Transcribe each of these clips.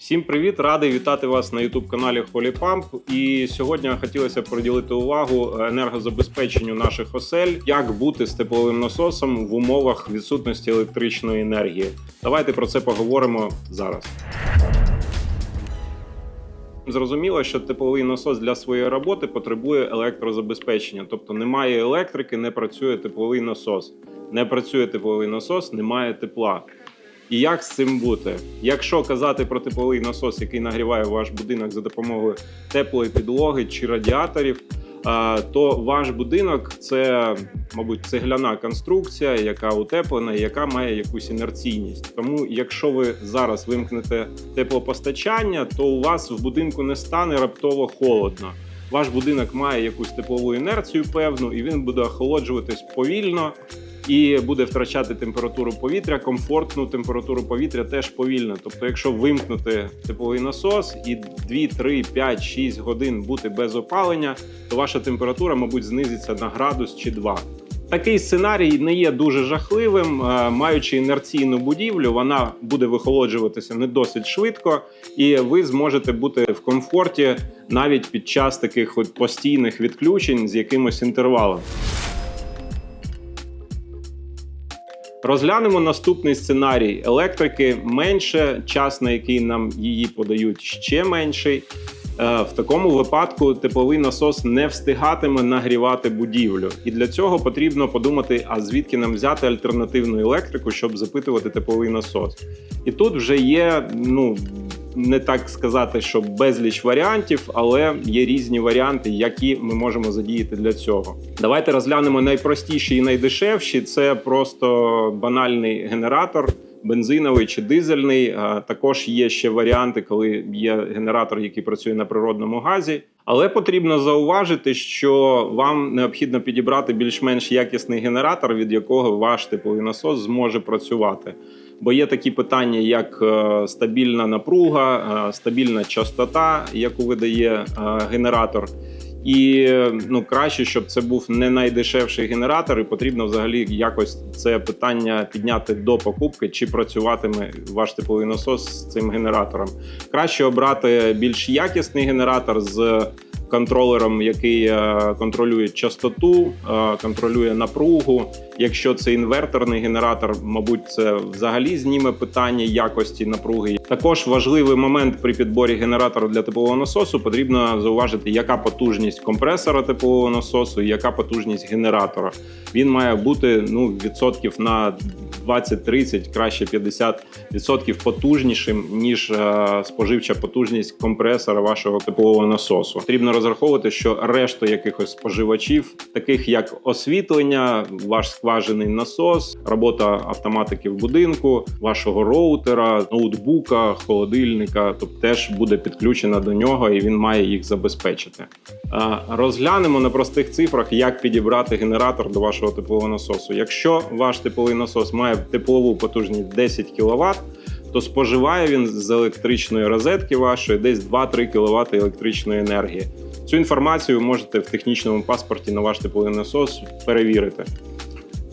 Всім привіт! Радий вітати вас на youtube каналі Холіпамп. І сьогодні хотілося б приділити увагу енергозабезпеченню наших осель, як бути з тепловим насосом в умовах відсутності електричної енергії. Давайте про це поговоримо зараз. Зрозуміло, що тепловий насос для своєї роботи потребує електрозабезпечення, тобто немає електрики, не працює тепловий насос. Не працює тепловий насос, немає тепла. І як з цим бути? Якщо казати про тепловий насос, який нагріває ваш будинок за допомогою теплої підлоги чи радіаторів, то ваш будинок це, мабуть, цегляна конструкція, яка утеплена, і яка має якусь інерційність. Тому, якщо ви зараз вимкнете теплопостачання, то у вас в будинку не стане раптово холодно. Ваш будинок має якусь теплову інерцію певну, і він буде охолоджуватись повільно і буде втрачати температуру повітря, комфортну температуру повітря теж повільно. Тобто, якщо вимкнути тепловий насос і 2, 3, 5, 6 годин бути без опалення, то ваша температура, мабуть, знизиться на градус чи 2. Такий сценарій не є дуже жахливим. Е, Маючи інерційну будівлю, вона буде вихолоджуватися не досить швидко, і ви зможете бути в комфорті навіть під час таких от постійних відключень з якимось інтервалом. Розглянемо наступний сценарій електрики менше, час на який нам її подають ще менший. Е, В такому випадку тепловий насос не встигатиме нагрівати будівлю, і для цього потрібно подумати, а звідки нам взяти альтернативну електрику, щоб запитувати тепловий насос. І тут вже є, ну не так сказати, що безліч варіантів, але є різні варіанти, які ми можемо задіяти для цього. Давайте розглянемо найпростіші і найдешевші. Це просто банальний генератор. Бензиновий чи дизельний, також є ще варіанти, коли є генератор, який працює на природному газі. Але потрібно зауважити, що вам необхідно підібрати більш-менш якісний генератор, від якого ваш тепловий насос зможе працювати. Бо є такі питання, як е, стабільна напруга, е, стабільна частота, яку видає е, генератор. І ну краще, щоб це був не найдешевший генератор, і потрібно взагалі якось це питання підняти до покупки, чи працюватиме ваш тепловий насос з цим генератором. Краще обрати більш якісний генератор з контролером, який е, контролює частоту, е, контролює напругу. Якщо це інверторний генератор, мабуть, це взагалі зніме питання якості напруги. Також важливий момент при підборі генератора для теплового насосу потрібно зауважити, яка потужність компресора теплового насосу, і яка потужність генератора. Він має бути ну відсотків на 20-30, краще 50% потужнішим ніж е, споживча потужність компресора вашого теплового насосу. Потрібно розраховувати, що решту якихось споживачів, таких як освітлення, ваш скважений насос, робота автоматики в будинку, вашого роутера, ноутбука, холодильника, тобто теж буде підключена до нього, і він має їх забезпечити. Е, Розглянемо на простих цифрах, як підібрати генератор до вашого теплового насосу. Якщо ваш тепловий насос має теплову потужність 10 кВт, то споживає він з електричної розетки вашої десь 2-3 кВт електричної енергії. Цю інформацію ви можете в технічному паспорті на ваш тепловий насос перевірити.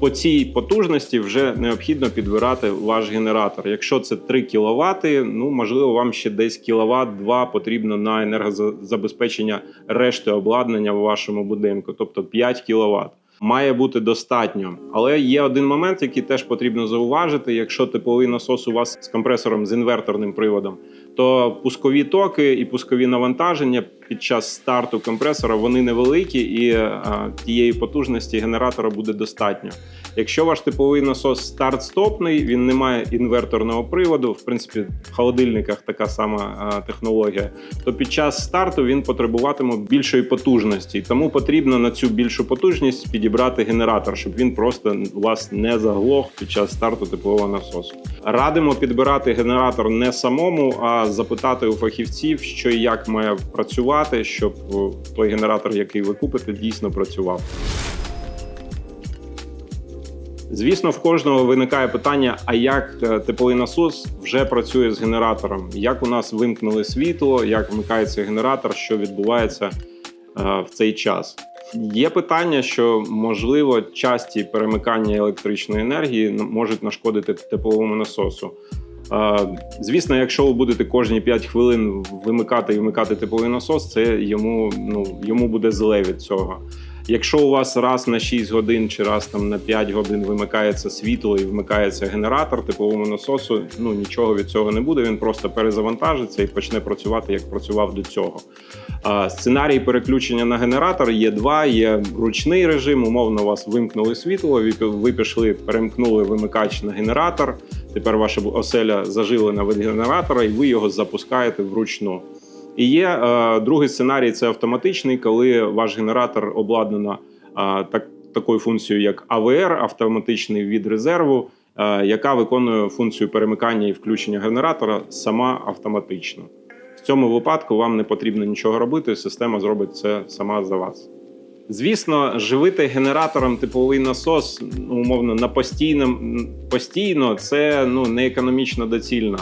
По цій потужності вже необхідно підбирати ваш генератор. Якщо це 3 кВт, ну можливо, вам ще десь кіловат 2 потрібно на енергозабезпечення решти обладнання в вашому будинку, тобто 5 кВт. Має бути достатньо, але є один момент, який теж потрібно зауважити. Якщо тепловий насос у вас з компресором з інверторним приводом, то пускові токи і пускові навантаження під час старту компресора вони невеликі, і а, тієї потужності генератора буде достатньо. Якщо ваш тепловий насос старт-стопний, він не має інверторного приводу. В принципі, в холодильниках така сама а, технологія, то під час старту він потребуватиме більшої потужності, тому потрібно на цю більшу потужність підібрати генератор, щоб він просто вас не заглох під час старту теплового насосу. Радимо підбирати генератор не самому, а запитати у фахівців, що і як має працювати, щоб той генератор, який ви купите, дійсно працював. Звісно, в кожного виникає питання: а як е, тепловий насос вже працює з генератором? Як у нас вимкнули світло, як вмикається генератор, що відбувається е, в цей час? Є питання, що можливо часті перемикання електричної енергії можуть нашкодити тепловому насосу. Звісно, якщо ви будете кожні 5 хвилин вимикати і вмикати тепловий насос, це йому, ну, йому буде зле від цього. Якщо у вас раз на 6 годин чи раз там на 5 годин вимикається світло і вмикається генератор теплового насосу, ну нічого від цього не буде. Він просто перезавантажиться і почне працювати як працював до цього. А, Сценарій переключення на генератор є два: є ручний режим. Умовно, у вас вимкнули світло, ви пішли, перемкнули вимикач на генератор. Тепер ваша оселя зажилена від генератора, і ви його запускаєте вручну. І є е, другий сценарій це автоматичний, коли ваш генератор обладнано е, так, такою функцією, як АВР, автоматичний від резерву, е, яка виконує функцію перемикання і включення генератора сама автоматично. В цьому випадку вам не потрібно нічого робити, система зробить це сама за вас. Звісно, живити генератором тепловий насос, ну, умовно, на постійному постійно це ну, не економічно доцільно.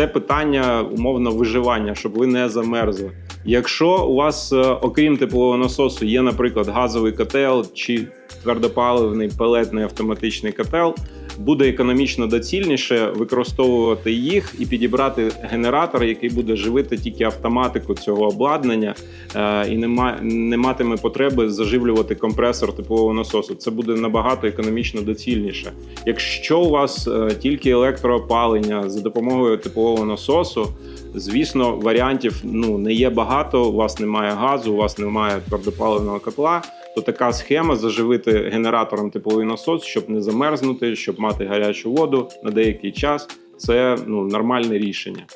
Це питання умовно виживання, щоб ви не замерзли. Якщо у вас, е, окрім теплового насосу, є, наприклад, газовий котел чи твердопаливний пелетний автоматичний котел, буде економічно доцільніше використовувати їх і підібрати генератор, який буде живити тільки автоматику цього обладнання, е, і не, матиме потреби заживлювати компресор теплового насосу. Це буде набагато економічно доцільніше. Якщо у вас е, тільки електроопалення за допомогою теплового насосу, звісно, варіантів ну не є багато. У вас немає газу, у вас немає твердопаливного котла. То така схема заживити генератором тепловий насос, щоб не замерзнути, щоб мати гарячу воду на деякий час. Це ну нормальне рішення.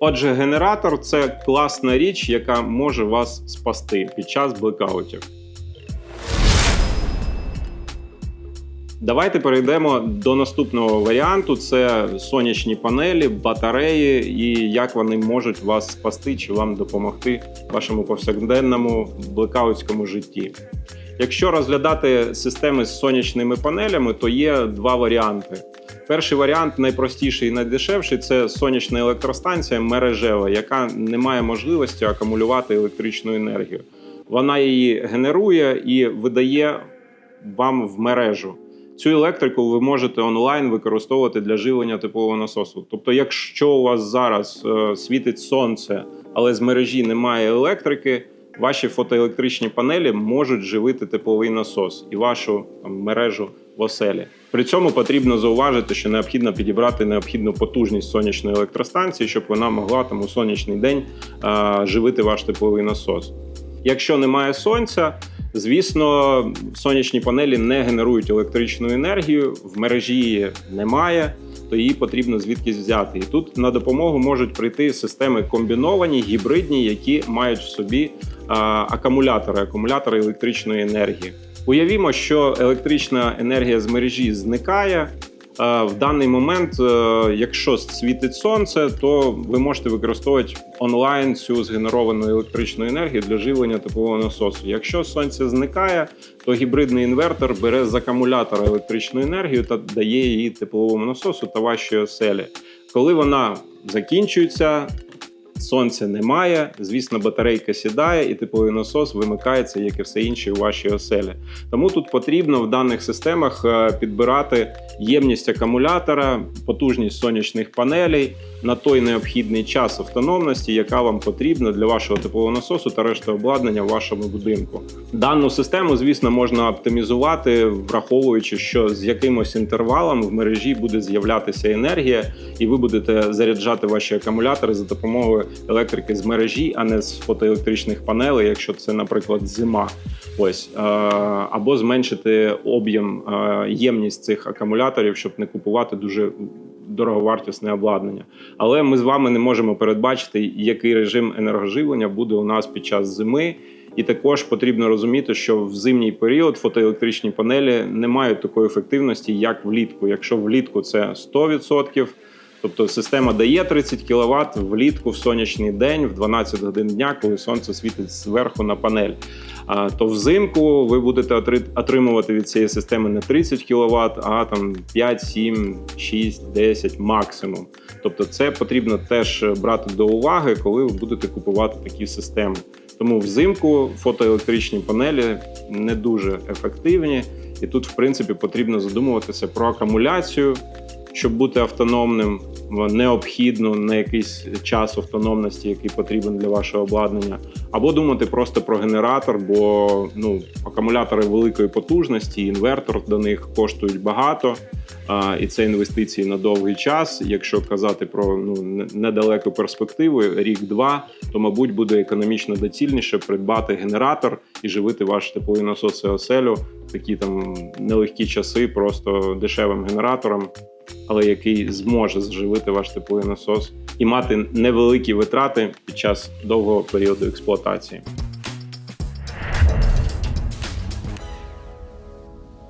Отже, генератор це класна річ, яка може вас спасти під час блекаутів. Давайте перейдемо до наступного варіанту: це сонячні панелі, батареї, і як вони можуть вас спасти чи вам допомогти в вашому повсякденному блекаутському житті. Якщо розглядати системи з сонячними панелями, то є два варіанти. Перший варіант найпростіший і найдешевший це сонячна електростанція мережева, яка не має можливості акумулювати електричну енергію. Вона її генерує і видає вам в мережу. Цю електрику ви можете онлайн використовувати для живлення теплового насосу. Тобто, якщо у вас зараз е, світить сонце, але з мережі немає електрики, ваші фотоелектричні панелі можуть живити тепловий насос і вашу там, мережу в оселі. При цьому потрібно зауважити, що необхідно підібрати необхідну потужність сонячної електростанції, щоб вона могла там у сонячний день е, живити ваш тепловий насос. Якщо немає сонця, звісно, сонячні панелі не генерують електричну енергію, в мережі її немає, то її потрібно звідкись взяти. І тут на допомогу можуть прийти системи комбіновані, гібридні, які мають в собі акумулятори, акумулятори електричної енергії. Уявімо, що електрична енергія з мережі зникає. Е, В даний момент, е, якщо світить сонце, то ви можете використовувати онлайн цю згенеровану електричну енергію для живлення теплового насосу. Якщо сонце зникає, то гібридний інвертор бере з акумулятора електричну енергію та дає її тепловому насосу та вашій оселі. Коли вона закінчується, сонця немає. Звісно, батарейка сідає, і тепловий насос вимикається, як і все інше у вашій оселі. Тому тут потрібно в даних системах е, підбирати ємність акумулятора, потужність сонячних панелей на той необхідний час автономності, яка вам потрібна для вашого теплового насосу та решти обладнання в вашому будинку. Дану систему, звісно, можна оптимізувати, враховуючи, що з якимось інтервалом в мережі буде з'являтися енергія, і ви будете заряджати ваші акумулятори за допомогою електрики з мережі, а не з фотоелектричних панелей, якщо це, наприклад, зима. Ось е, або зменшити об'єм е, ємність цих акумуляторів, щоб не купувати дуже дороговартісне обладнання. Але ми з вами не можемо передбачити, який режим енергоживлення буде у нас під час зими. І також потрібно розуміти, що в зимній період фотоелектричні панелі не мають такої ефективності, як влітку. Якщо влітку це 100%, тобто система дає 30 кВт влітку в сонячний день, в 12 годин дня, коли сонце світить зверху на панель. А, то взимку ви будете отримувати від цієї системи не 30 кВт, а там 5, 7, 6, 10 максимум. Тобто, це потрібно теж брати до уваги, коли ви будете купувати такі системи. Тому взимку фотоелектричні панелі не дуже ефективні, і тут, в принципі, потрібно задумуватися про акумуляцію щоб бути автономним, необхідну на якийсь час автономності, який потрібен для вашого обладнання, або думати просто про генератор, бо ну, акумулятори великої потужності, інвертор до них коштують багато. А, і це інвестиції на довгий час. Якщо казати про ну не- недалеку перспективу, рік-два, то мабуть буде економічно доцільніше придбати генератор і живити ваш тепловий насос оселю в такі там нелегкі часи, просто дешевим генератором, але який зможе зживити ваш тепловий насос і мати невеликі витрати під час довгого періоду експлуатації.